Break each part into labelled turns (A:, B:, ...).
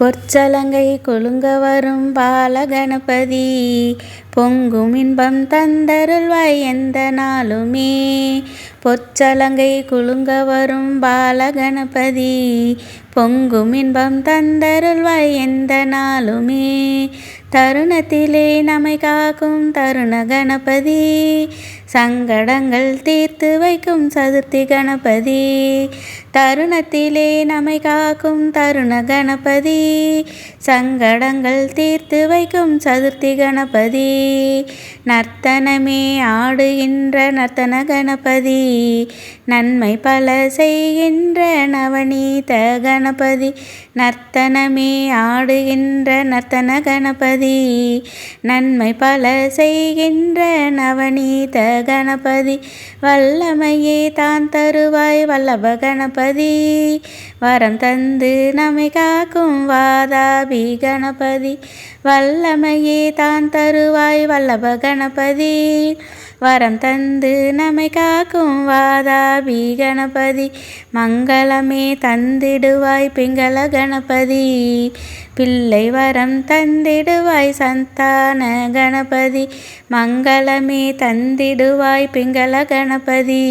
A: பொற்சலங்கை கொழுங்க வரும் பாலகணபதி. பொங்கும் இன்பம் தந்தருள்வாய் எந்த நாளுமே. பொற்சலங்கை குலுங்க வரும் பாலகணபதி. பொங்கும் இன்பம் தந்தருள்வாய் எந்த நாளுமே. தருணத்திலே நம்மை காக்கும் தருண கணபதி. சங்கடங்கள் தீர்த்து வைக்கும் சதுர்த்தி கணபதி. தருணத்திலே நம்மை காக்கும் தருண கணபதி. சங்கடங்கள் தீர்த்து வைக்கும் சதுர்த்தி கணபதி. நர்த்தனமே ஆடுகின்ற நர்த்தன கணபதி. நன்மை பல செய்கின்ற நவநீத கணபதி. நர்த்தனமே ஆடுகின்ற நர்த்தன கணபதி. நன்மை பல செய்கின்ற நவநீத கணபதி. வல்லமையே தான் தருவாய் வல்லப கணபதி. கணபதி. வரம் தந்து நம்மை காக்கும் வாதாபி கணபதி. வல்லமையே தான் தருவாய் வல்லப கணபதி. வரம் தந்து நம்மை காக்கும் வாதாபி கணபதி. மங்களமே தந்திடுவாய் பிங்கள கணபதி. பிள்ளை வரம் தந்திடுவாய் சந்தான கணபதி. மங்களமே தந்திடுவாய் பிங்கள கணபதி.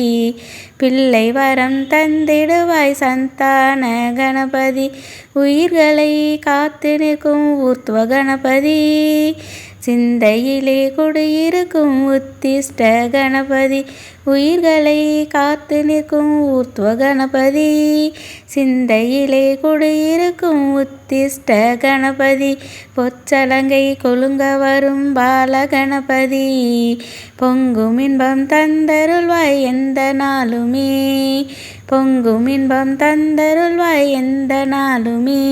A: பிள்ளை வரம் தந்திடுவாய் சந்தான கணபதி. உயிர்களை காத்து நிற்கும் ஊர்த்துவ கணபதி. சிந்தையிலே குடியிருக்கும் உத்திஷ்ட கணபதி உயிர்களை காத்து நிற்கும் ஊர்த்வ கணபதி. சிந்தையிலே குடியிருக்கும் உத்திஷ்ட கணபதி பொச்சலங்கை கொழுங்க வரும் பால கணபதி பொங்கும் இன்பம் தந்தருள்வாய் எந்த நாளுமே பொங்கும் இன்பம் தந்தருள்வாய் எந்த நாளுமே.